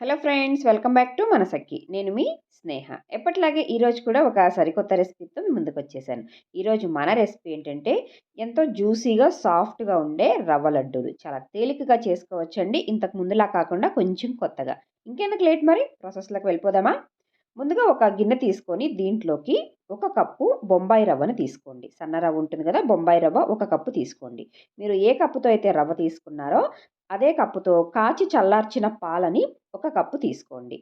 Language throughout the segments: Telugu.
Hello friends welcome back to మనసక్కి. నేను మీ స్నేహ. ఎప్పటిలాగే ఈరోజు కూడా ఒక సరికొత్త రెసిపీతో మీ ముందుకు వచ్చేసాను. ఈరోజు మన రెసిపీ ఏంటంటే ఎంతో జ్యూసీగా సాఫ్ట్గా ఉండే రవ్వ లడ్డూలు. చాలా తేలికగా చేసుకోవచ్చండి. ఇంతకు ముందులా కాకుండా కొంచెం కొత్తగా. ఇంకెందుకు లేట్ మరి? ప్రాసెస్లోకి వెళ్ళిపోదామా? ముందుగా ఒక గిన్నె తీసుకొని దీంట్లోకి ఒక కప్పు బొంబాయి రవ్వను తీసుకోండి. సన్న రవ్వ ఉంటుంది కదా బొంబాయి రవ్వ ఒక కప్పు తీసుకోండి. మీరు ఏ కప్పుతో అయితే రవ్వ తీసుకున్నారో అదే కప్పుతో కాచి చల్లార్చిన పాలని ఒక కప్పు తీసుకోండి.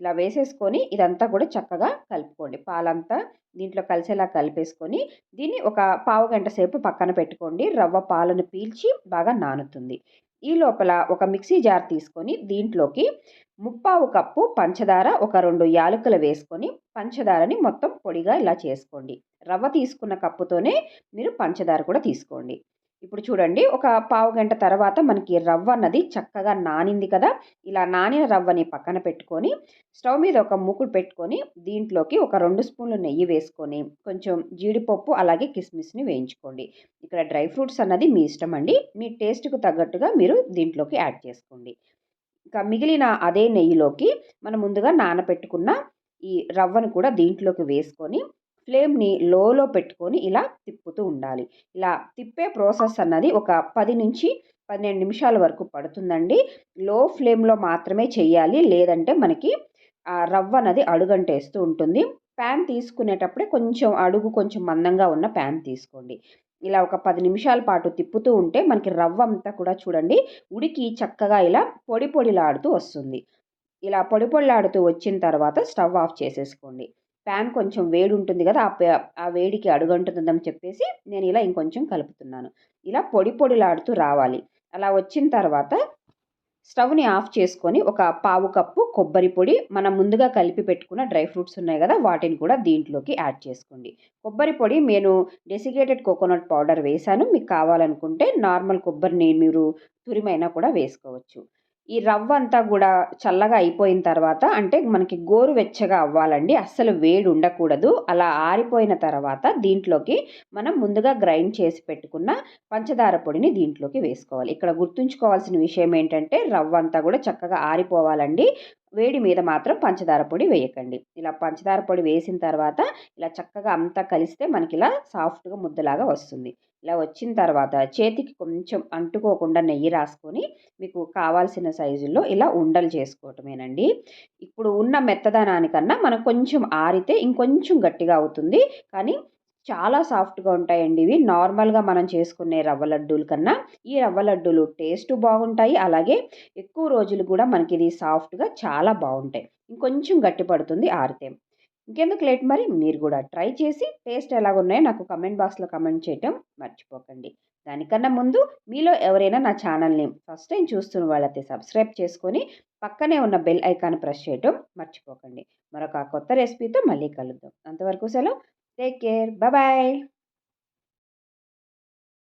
ఇలా వేసేసుకొని ఇదంతా కూడా చక్కగా కలుపుకోండి. పాలంతా దీంట్లో కలిసేలా కలిపేసుకొని దీన్ని ఒక పావు గంట సేపు పక్కన పెట్టుకోండి. రవ్వ పాలను పీల్చి బాగా నానుతుంది. ఈ లోపల ఒక మిక్సీ జార్ తీసుకొని దీంట్లోకి ముప్పావు కప్పు పంచదార ఒక రెండు యాలకులు వేసుకొని పంచదారని మొత్తం పొడిగా ఇలా చేసుకోండి. రవ్వ తీసుకున్న కప్పుతోనే మీరు పంచదార కూడా తీసుకోండి. ఇప్పుడు చూడండి ఒక పావు గంట తర్వాత మనకి రవ్వ అన్నది చక్కగా నానింది కదా. ఇలా నానిన రవ్వని పక్కన పెట్టుకొని స్టవ్ మీద ఒక మూకుడు పెట్టుకొని దీంట్లోకి ఒక రెండు స్పూన్లు నెయ్యి వేసుకొని కొంచెం జీడిపప్పు అలాగే కిస్మిస్ని వేయించుకోండి. ఇక్కడ డ్రై ఫ్రూట్స్ అన్నది మీ ఇష్టం అండి. మీ టేస్ట్కు తగ్గట్టుగా మీరు దీంట్లోకి యాడ్ చేసుకోండి. ఇంకా మిగిలిన అదే నెయ్యిలోకి మనం ముందుగా నానబెట్టుకున్న ఈ రవ్వను కూడా దీంట్లోకి వేసుకొని ఫ్లేమ్ని లోలో పెట్టుకొని ఇలా తిప్పుతూ ఉండాలి. ఇలా తిప్పే ప్రాసెస్ అన్నది ఒక పది నుంచి పన్నెండు నిమిషాల వరకు పడుతుందండి. లో ఫ్లేమ్లో మాత్రమే చేయాలి. లేదంటే మనకి ఆ రవ్వ అన్నది అడుగంటేస్తూ ఉంటుంది. ప్యాన్ తీసుకునేటప్పుడే కొంచెం అడుగు కొంచెం మందంగా ఉన్న ప్యాన్ తీసుకోండి. ఇలా ఒక పది నిమిషాల పాటు తిప్పుతూ ఉంటే మనకి రవ్వ అంతా కూడా చూడండి ఉడికి చక్కగా ఇలా పొడి పొడిలాడుతూ వస్తుంది. ఇలా పొడి పొడిలాడుతూ వచ్చిన తర్వాత స్టవ్ ఆఫ్ చేసేసుకోండి. ప్యాన్ కొంచెం వేడి ఉంటుంది కదా ఆ ఆ వేడికి అడుగంటుందని చెప్పేసి నేను ఇలా ఇంకొంచెం కలుపుతున్నాను. ఇలా పొడి పొడిలాడుతూ రావాలి. అలా వచ్చిన తర్వాత స్టవ్ని ఆఫ్ చేసుకొని ఒక పావు కప్పు కొబ్బరి పొడి మనం ముందుగా కలిపి పెట్టుకున్న డ్రై ఫ్రూట్స్ ఉన్నాయి కదా వాటిని కూడా దీంట్లోకి యాడ్ చేసుకోండి. కొబ్బరి పొడి నేను డెసిగేటెడ్ కోకోనట్ పౌడర్ వేశాను. మీకు కావాలనుకుంటే నార్మల్ కొబ్బరిని మీరు తురిమైనా కూడా వేసుకోవచ్చు. ఈ రవ్వ అంతా కూడా చల్లగా అయిపోయిన తర్వాత అంటే మనకి గోరువెచ్చగా అవ్వాలండి అస్సలు వేడి ఉండకూడదు. అలా ఆరిపోయిన తర్వాత దీంట్లోకి మనం ముందుగా గ్రైండ్ చేసి పెట్టుకున్న పంచదార పొడిని దీంట్లోకి వేసుకోవాలి. ఇక్కడ గుర్తుంచుకోవాల్సిన విషయం ఏంటంటే రవ్వ అంతా కూడా చక్కగా ఆరిపోవాలండి. వేడి మీద మాత్రం పంచదార పొడి వేయకండి. ఇలా పంచదార పొడి వేసిన తర్వాత ఇలా చక్కగా అంతా కలిస్తే మనకి ఇలా సాఫ్ట్గా ముద్దలాగా వస్తుంది. ఇలా వచ్చిన తర్వాత చేతికి కొంచెం అంటుకోకుండా నెయ్యి రాసుకొని మీకు కావాల్సిన సైజుల్లో ఇలా ఉండలు చేసుకోవటమేనండి. ఇప్పుడు ఉన్న మెత్తదనానికన్నా మనం కొంచెం ఆరితే ఇంకొంచెం గట్టిగా అవుతుంది. కానీ చాలా సాఫ్ట్గా ఉంటాయండి ఇవి. నార్మల్గా మనం చేసుకునే రవ్వ లడ్డూల కన్నా ఈ రవ్వ లడ్డూలు టేస్ట్ బాగుంటాయి. అలాగే ఎక్కువ రోజులు కూడా మనకి ఇది సాఫ్ట్గా చాలా బాగుంటాయి. ఇంకొంచెం గట్టి పడుతుంది ఆరితే. ఇంకెందుకు లేట్? మరి మీరు కూడా ట్రై చేసి టేస్ట్ ఎలాగున్నాయో నాకు కమెంట్ బాక్స్లో కమెంట్ చేయటం మర్చిపోకండి. దానికన్నా ముందు మీలో ఎవరైనా నా ఛానల్ని ఫస్ట్ టైం చూస్తున్న వాళ్ళైతే సబ్స్క్రైబ్ చేసుకొని పక్కనే ఉన్న బెల్ ఐకాన్ ప్రెస్ చేయటం మర్చిపోకండి. మరొక కొత్త రెసిపీతో మళ్ళీ కలుద్దాం. అంతవరకు సెలవు. Take care. బాయ్